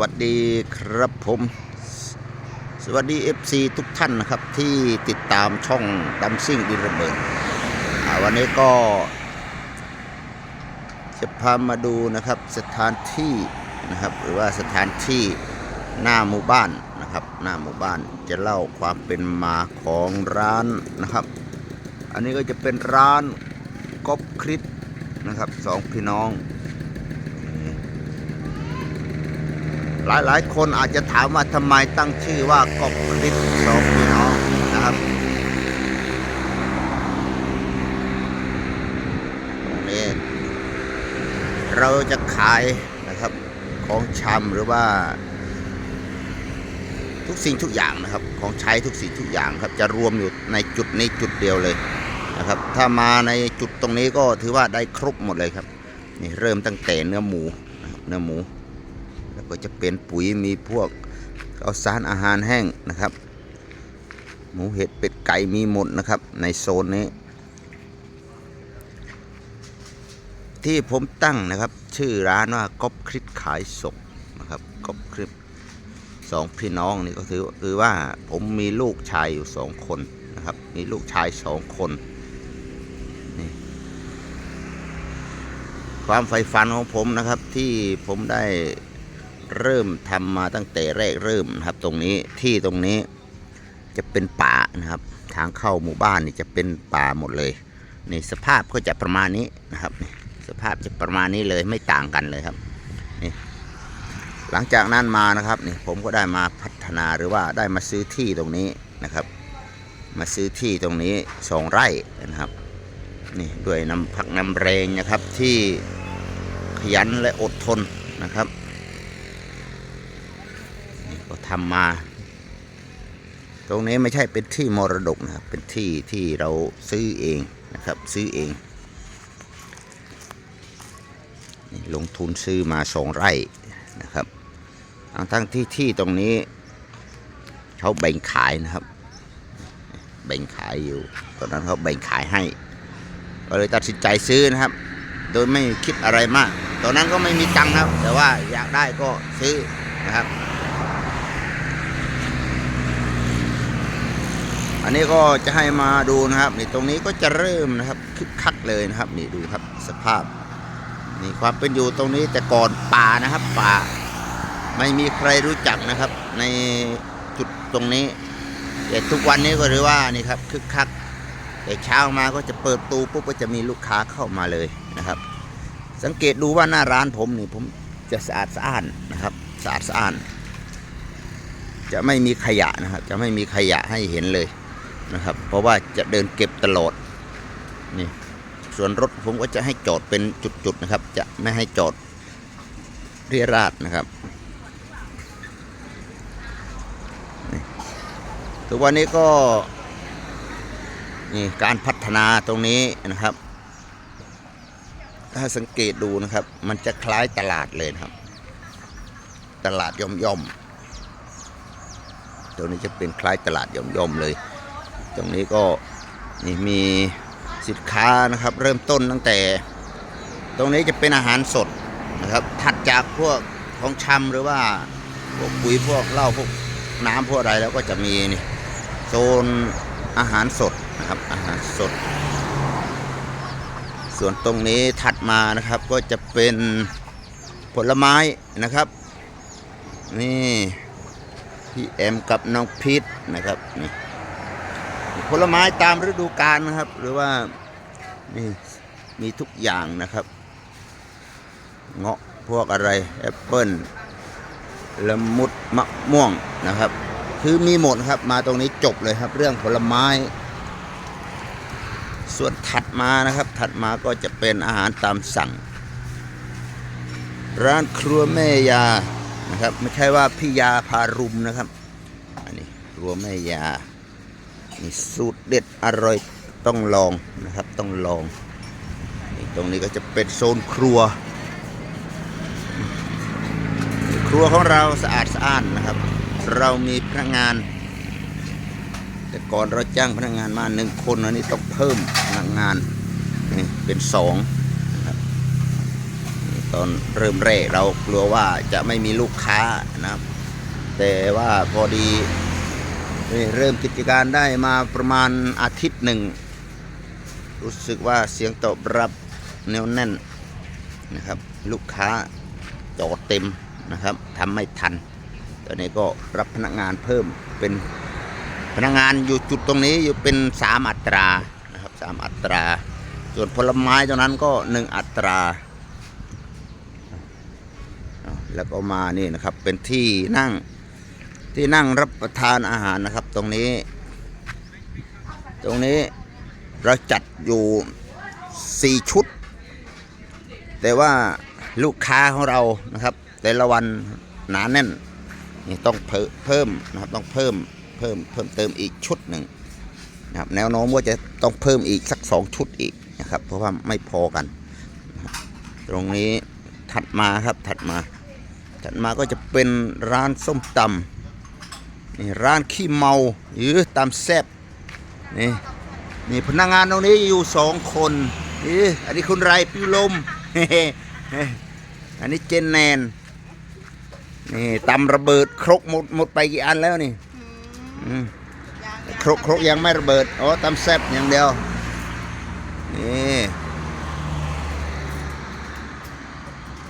วัสดีครับผม สวัสดี FC ทุกท่านนะครับที่ติดตามช่องดัมซิ่งดินระเบิดวันนี้ก็ จะพามาดูนะครับสถานที่นะครับหรือว่าสถานที่หน้าหมู่บ้านนะครับหน้าหมู่บ้านจะเล่าความเป็นมาของร้านนะครับ อันนี้ก็จะเป็นร้านก๊อบคริสนะครับสองพี่น้อง หลายหลายคนอาจจะถามว่าทำไมตั้งชื่อว่ากบคริสสองพี่น้องนะครับนี้เราจะขายนะครับของชำหรือว่า ทุกสิ่งทุกอย่างนะครับ ของใช้ทุกสิ่งทุกอย่างครับ จะรวมอยู่ในจุดนี้จุดเดียวเลยนะครับ ถ้ามาในจุดตรงนี้ก็ถือว่าได้ครบหมดเลยครับนี่เริ่มตั้งแต่เนื้อหมูเนื้อหมู แล้วก็จะเป็นปุ๋ยมีพวกข้าสารอาหารแห้งนะครับ หมูเห็ดเป็ดไก่มีหมดนะครับ ในโซนนี้ ที่ผมตั้งนะครับ ชื่อร้านว่าก๊อบคริสขายส่งนะครับก๊อบคริสสองพี่น้องนี่ก็ถือถือว่าผมมีลูกชายอยู่สองคนนะครับ มีลูกชายสองคนนี่ความใฝ่ฝันของผมนะครับที่ผมได้ เริ่มทำมาตั้งแต่แรกเริ่มนะครับ ตรงนี้ที่ตรงนี้จะเป็นป่านะครับ ทางเข้าหมู่บ้านนี่จะเป็นป่าหมดเลยนี่สภาพก็จะประมาณนี้นะครับนี่สภาพจะประมาณนี้เลยไม่ต่างกันเลยครับนี่หลังจากนั้นมานะครับนี่ผมก็ได้มาพัฒนาหรือว่าได้มาซื้อที่ตรงนี้นะครับ มาซื้อที่ตรงนี้สองไร่นะครับนี่ด้วยน้ำพักน้ำแรงนะครับที่ขยันและอดทนนะครับ ทำมา ตรงนี้ไม่ใช่เป็นที่มรดกนะครับ เป็นที่ที่เราซื้อเองนะครับ ซื้อเองลงทุนซื้อมาสองไร่นะครับทั้งทั้งที่ที่ตรงนี้เขาแบ่งขายนะครับ แบ่งขายอยู่ ตอนนั้นเขาแบ่งขายให้ก็เลยตัดสินใจซื้อนะครับ โดยไม่คิดอะไรมาก ตอนนั้นก็ไม่มีตังค์ครับ แต่ว่าอยากได้ก็ซื้อนะครับ นนี้ก็จะให้มาดูนะครับนี่ตรงนี้ก็จะเริ่มนะครับคึกคักเลยนะครับนี่ดูครับสภาพนี่ความเป็นอยู่ตรงนี้แต่ก่อนป่านะครับป่า ไม่มีใครรู้จักนะครับ ในจุดตรงนี้แต่ทุกวันนี้ก็ถือว่านี่ครับคึกคักแต่เช้ามาก็จะเปิดตูปุ๊บก็จะมีลูกค้าเข้ามาเลยนะครับ สังเกตดูว่าหน้าร้านผมนี่ผมจะสะอาดสะอ้านนะครับสะอาดสะอ้านจะไม่มีขยะนะครับ จะไม่มีขยะให้เห็นเลย นะครับ เพราะว่าจะเดินเก็บตลอดนี่ส่วนรถผมก็จะให้จอดเป็นจุดๆนะครับ จะไม่ให้จอดเรียราดนะครับทุกวันนี้ก็นี่การพัฒนาตรงนี้นะครับ ถ้าสังเกตดูนะครับ มันจะคล้ายตลาดเลยครับ ตลาดย่อมย่อมตรงนี้จะเป็นคล้ายตลาดย่อมย่อมเลย ตรงนี้ก็นี่มีสินค้านะครับ เริ่มต้นตั้งแต่ ตรงนี้จะเป็นอาหารสดนะครับถัดจากพวกของชำหรือว่าพวกปุ๋ยพวกเหล้าพวกน้ำพวกอะไรแล้วก็จะมีนี่โซนอาหารสดนะครับอาหารสด ส่วนตรงนี้ถัดมานะครับก็จะเป็นผลไม้นะครับ นี่พี่แอมกับน้องพีทนะครับนี่ ผลไม้ตามฤดูกาลนะครับ หรือว่านี่มีทุกอย่างนะครับ เงาะพวกอะไรแอปเปิ้ลละมุดมะม่วงนะครับ คือมีหมดครับมาตรงนี้จบเลยครับ เรื่องผลไม้ ส่วนถัดมานะครับ ถัดมาก็จะเป็นอาหารตามสั่ง ร้านครัวแม่ยานะครับ ไม่ใช่ว่าพี่ยาพารุมนะครับ อันนี้ครัวแม่ยา มีสูตรเด็ดอร่อยต้องลองนะครับต้องลองนี่ตรงนี้ก็จะเป็นโซนครัว ครัวของเราสะอาดสะอ้านนะครับ เรามีพนักงาน แต่ก่อนเราจ้างพนักงานมาหนึ่งคนอันนี้ต้องเพิ่มพนักงานนี่เป็นสองนะตอนเริ่มแรกเรากลัวว่าจะไม่มีลูกค้านะครับ แต่ว่าพอดี เริ่มกิจการได้มาประมาณอาทิตย์หนึ่ง รู้สึกว่าเสียงตอบรับแนวแน่นนะครับ ลูกค้าจอดเต็มนะครับทำไม่ทัน ตอนนี้ก็รับพนักงานเพิ่มเป็นพนักงานอยู่จุดตรงนี้อยู่เป็นสามอัตรานะครับสามอัตรา ส่วนผลไม้ตรงนั้นก็หนึ่งอัตรา แล้วก็มานี่นะครับเป็นที่นั่ง ที่นั่งรับประทานอาหารนะครับ ตรงนี้ ตรงนี้เราจัดอยู่สี่ชุด แต่ว่าลูกค้าของเรานะครับ แต่ละวันหนาแน่นนี่ต้องเพิ่มนะครับต้องเพิ่มเพิ่มเพิ่มเติมอีกชุดหนึ่งนะครับแนวโน้มว่าจะต้องเพิ่มอีกสักสองชุดอีกนะครับ เพราะว่าไม่พอกัน ตรงนี้ถัดมาครับถัดมาถัดมาก็จะเป็นร้านส้มตำ นี่ร้านขี้เมาหรือตำแซบนี่นี่พนักงานตรงนี้อยู่สองคนนี่อันนี้คุณไรปิวลมอันนี้เจนแนนนี่ตำระเบิดครกหมดหมดไปกี่อันแล้วนี่อืมครกครกยังไม่ระเบิดอ๋อตำแซบอย่างเดียวนี่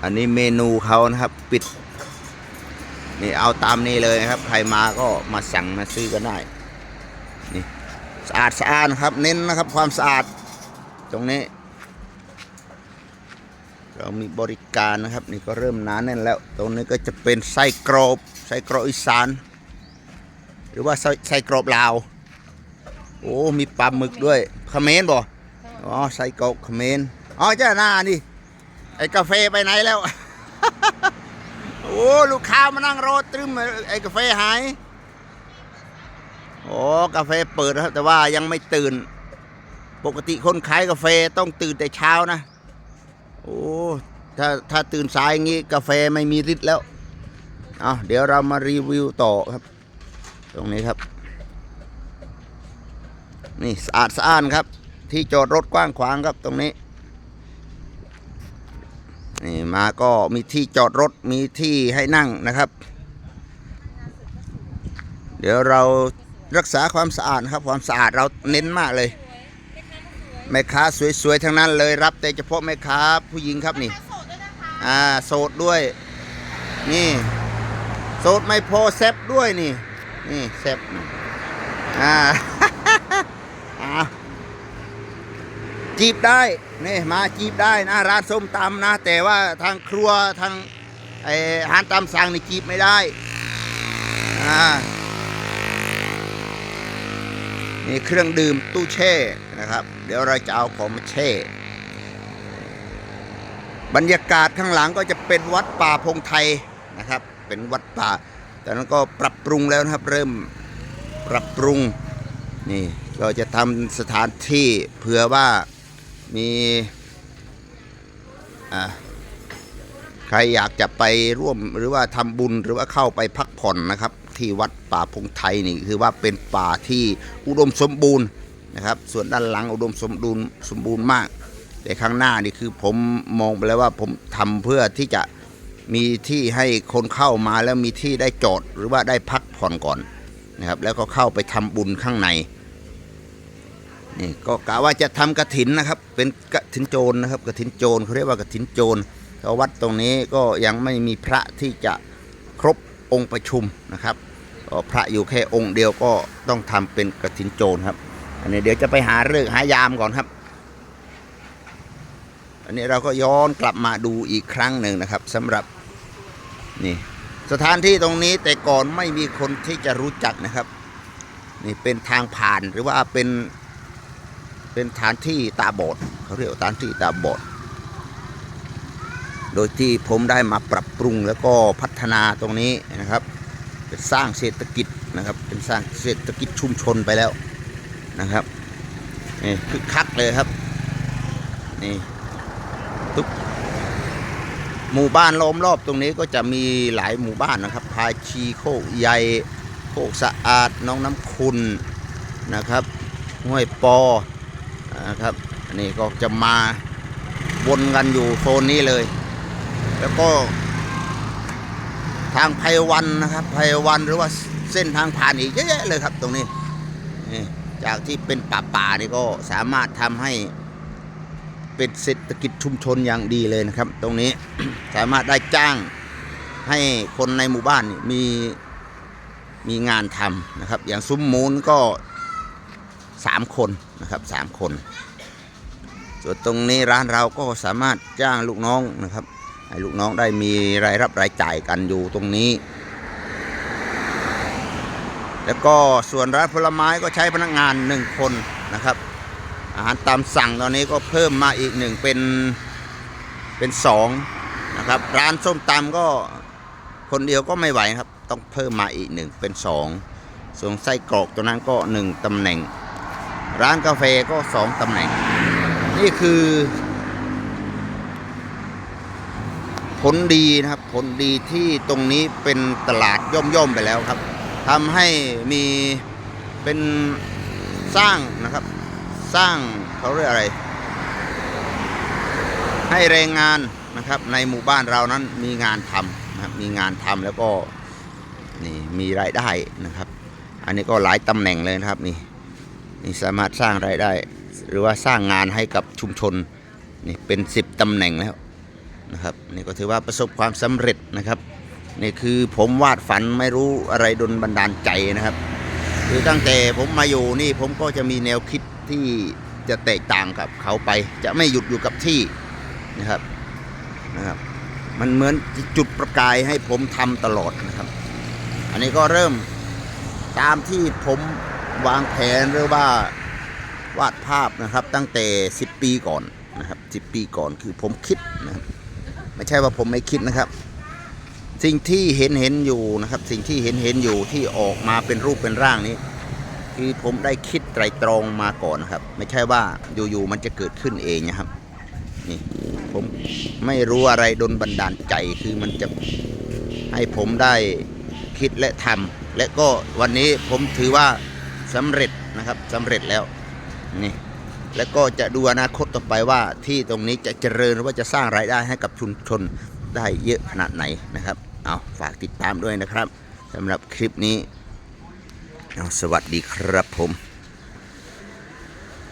อันนี้เมนูเขานะครับ ปิด นี่เอาตามนี้เลยนะครับ ใครมาก็มาสั่งมาซื้อกันได้นี่สะอาดสะอาดนะครับเน้นนะครับความสะอาดตรงนี้ เรามีบริการนะครับ นี่ก็เริ่มหนาแน่นแล้ว ตรงนี้ก็จะเป็นไส้กรอบไส้กรอบอีสาน หรือว่าไส้ไส้กรอบลาว โอ้มีปลาหมึกด้วยเขมรบ่อ๋อไส้กรอบเขมรอ๋อเจ้าหน้านี่ไอ้กาแฟไปไหนแล้ว โอ้ลูกค้ามานั่งรอตรึมไอ้กาแฟหายโอ้กาแฟเปิดแล้วครับ แต่ว่ายังไม่ตื่น ปกติคนขายกาแฟต้องตื่นแต่เช้านะ โอ้ถ้าถ้าตื่นสายอย่างงี้กาแฟไม่มีฤทธิ์แล้วเอาเดี๋ยวเรามารีวิวต่อครับ ตรงนี้ครับ นี่สะอาดสะอ้านครับ ที่จอดรถกว้างขวางครับตรงนี้ นี่มาก็มีที่จอดรถมีที่ให้นั่งนะครับ เดี๋ยวเรารักษาความสะอาดครับ ความสะอาดเราเน้นมากเลย แม่ค้าสวยๆทั้งนั้นเลยรับ แต่เฉพาะแม่ค้าผู้หญิงครับนี่อ่าโสดด้วย นี่โสดไม่พอแซบด้วยนี่ นี่แซบอ่า อ่า จีบได้นี่มาจีบได้นะร้านส้มตำนะ แต่ว่าทางครัวทางไออาหารตามสั่งนี่จีบไม่ได้อ่านี่เครื่องดื่มตู้แช่นะครับ เดี๋ยวเราจะเอาของมาแช่ บรรยากาศข้างหลังก็จะเป็นวัดป่าพงไทยนะครับ เป็นวัดป่า แต่นั้นก็ปรับปรุงแล้วนะครับ เริ่มปรับปรุงนี่ก็จะทำสถานที่เผื่อว่า มีใครอยากจะไปร่วมหรือว่าทำบุญหรือว่าเข้าไปพักผ่อนนะครับ ที่วัดป่าพงไทยนี่คือว่าเป็นป่าที่อุดมสมบูรณ์นะครับ ส่วนด้านหลังอุดมสมบูรณ์สมบูรณ์มาก แต่ข้างหน้านี่คือผมมองไปแล้วว่าผมทำเพื่อที่จะมีที่ให้คนเข้ามาแล้วมีที่ได้จอดหรือว่าได้พักผ่อนก่อนนะครับ แล้วก็เข้าไปทำบุญข้างใน นี่ก็กะว่าจะทำกระถินนะครับ เป็นกระถินโจรนะครับกระถินโจรเขาเรียกว่ากระถินโจรเพราะวัดตรงนี้ก็ยังไม่มีพระที่จะครบองค์ประชุมนะครับพระอยู่แค่องค์เดียวก็ต้องทำเป็นกระถินโจรครับ อันนี้เดี๋ยวจะไปหาเรื่องหายามก่อนครับ อันนี้เราก็ย้อนกลับมาดูอีกครั้งหนึ่งนะครับสำหรับนี่สถานที่ตรงนี้แต่ก่อนไม่มีคนที่จะรู้จักนะครับ นี่เป็นทางผ่านหรือว่าเป็น เป็นฐานที่ตาบอดเขาเรียกฐานที่ตาบอด โดยที่ผมได้มาปรับปรุงแล้วก็พัฒนาตรงนี้นะครับเป็นสร้างเศรษฐกิจนะครับ เป็นสร้างเศรษฐกิจชุมชนไปแล้วนะครับนี่คึกคักเลยครับนี่ทุกหมู่บ้านล้อมรอบตรงนี้ก็จะมีหลายหมู่บ้านนะครับ พาชีโคกใหญ่โคกสะอาดน้องน้ำคุณนะครับห้วยปอ นะครับอันนี้ก็จะมาวนกันอยู่โซนนี้เลย แล้วก็ทางไพวันนะครับไพวันหรือว่าเส้นทางผ่านอีกเยอะแยะเลยครับตรงนี้นจากที่เป็นป่าป่าๆนี่ก็สามารถทำให้เป็นเศรษฐกิจชุมชนอย่างดีเลยนะครับ ตรงนี้สามารถได้จ้างให้คนในหมู่บ้านมีมีงานทำนะครับ อย่างซุ้มมูลก็ สามคนนะครับสามคนส่วนตรงนี้ร้านเราก็สามารถจ้างลูกน้องนะครับให้ลูกน้องได้มีรายรับรายจ่ายกันอยู่ตรงนี้ แล้วก็ส่วนร้านผลไม้ก็ใช้พนักงานหนึ่งคนนะครับ อาหารตามสั่งตอนนี้ก็เพิ่มมาอีกหนึ่งเป็นเป็นสองนะครับ ร้านส้มตำก็คนเดียวก็ไม่ไหวครับ ต้องเพิ่มมาอีกหนึ่งเป็นสองส่วนไส้กรอกตัวนั้นก็หนึ่งตำแหน่ง ร้านกาแฟก็สองตำแหน่ง นี่คือ ผลดีนะครับ ผลดีที่ตรงนี้เป็นตลาดย่อมๆไปแล้วครับทำให้มีเป็นสร้างนะครับ สร้างเขาเรียกอะไร ให้แรงงานนะครับ ในหมู่บ้านเรานั้นมีงานทำนะครับมีงานทำแล้วก็นี่มีรายได้นะครับ อันนี้ก็หลายตำแหน่งเลยนะครับนี่ นี่สามารถสร้างรายได้ หรือว่าสร้างงานให้กับชุมชนนี่เป็นสิบตำแหน่งแล้วนะครับนี่ก็ถือว่าประสบความสำเร็จนะครับนี่คือผมวาดฝันไม่รู้อะไรดนบันดาลใจนะครับ คือตั้งแต่ผมมาอยู่นี่ผมก็จะมีแนวคิดที่จะแตกต่างกับเขาไป จะไม่หยุดอยู่กับที่นะครับนะครับ มันเหมือนจุดประกายให้ผมทำตลอดนะครับ อันนี้ก็เริ่มตามที่ผม วางแผนหรือว่าวาดภาพนะครับตั้งแต่ 10 ปีก่อนนะครับ 10 ปีก่อนคือผมคิดนะครับไม่ใช่ว่าผมไม่คิดนะครับ สิ่งที่เห็นเห็นอยู่นะครับ สิ่งที่เห็นเห็นอยู่ที่ออกมาเป็นรูปเป็นร่างนี้ คือผมได้คิดไตรตรองมาก่อนนะครับ ไม่ใช่ว่าอยู่ๆมันจะเกิดขึ้นเองนะครับนี่ผมไม่รู้อะไรดนบันดาลใจคือมันจะให้ผมได้คิดและทำและก็วันนี้ผมถือว่า สำเร็จนะครับสำเร็จแล้วนี่แล้วก็จะดูอนาคตต่อไปว่าที่ตรงนี้จะเจริญหรือว่าจะสร้างรายได้ให้กับชุมชนได้เยอะขนาดไหนนะครับเอาฝากติดตามด้วยนะครับสำหรับคลิปนี้เอาสวัสดีครับผม